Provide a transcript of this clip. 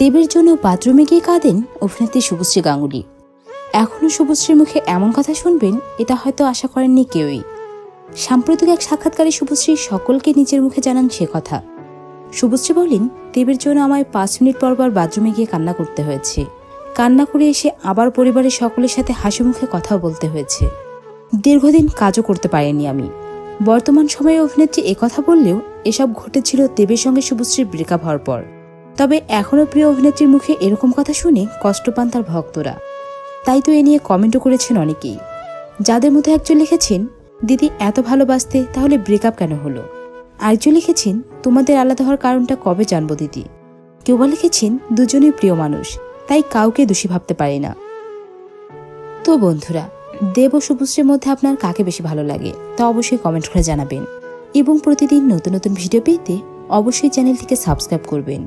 দেবের জন্য বাথরুমে গিয়ে কাঁদেন অভিনেত্রী শুভশ্রী গাঙ্গুলি। এখনও শুভশ্রীর মুখে এমন কথা শুনবেন, এটা হয়তো আশা করেননি কেউই। সাম্প্রতিক এক সাক্ষাৎকারে শুভশ্রী সকলকে নিজের মুখে জানান সে কথা। শুভশ্রী বলেন দেবের জন্য আমায় পাঁচ মিনিট পর পর বাথরুমে গিয়ে কান্না করতে হয়েছে। কান্না করে এসে আবার পরিবারের সকলের সাথে হাসি মুখে কথাও বলতে হয়েছে। দীর্ঘদিন কাজও করতে পারিনি আমি। বর্তমান সময়ে অভিনেত্রী একথা বললেও এসব ঘটেছিল দেবের সঙ্গে শুভশ্রীর ব্রেকআপ হওয়ার পর। তবে এখনও প্রিয় অভিনেত্রীর মুখে এরকম কথা শুনে কষ্ট পান তার ভক্তরা। তাই তো এ নিয়ে কমেন্টও করেছেন অনেকেই। যাদের মধ্যে একজন লিখেছেন, দিদি, এত ভালোবাসতে তাহলে ব্রেকআপ কেন হলো? আরেকজন লিখেছেন, তোমাদের আলাদা হওয়ার কারণটা কবে জানব দিদি? কেউ বা লিখেছেন, দুজনেই প্রিয় মানুষ, তাই কাউকে দোষী ভাবতে পারি না। তো বন্ধুরা, দেব ও শুভশ্রীর মধ্যে আপনার কাকে বেশি ভালো লাগে, তা অবশ্যই কমেন্ট করে জানাবেন। এবং প্রতিদিন নতুন নতুন ভিডিও পেতে অবশ্যই চ্যানেলটিকে সাবস্ক্রাইব করবেন।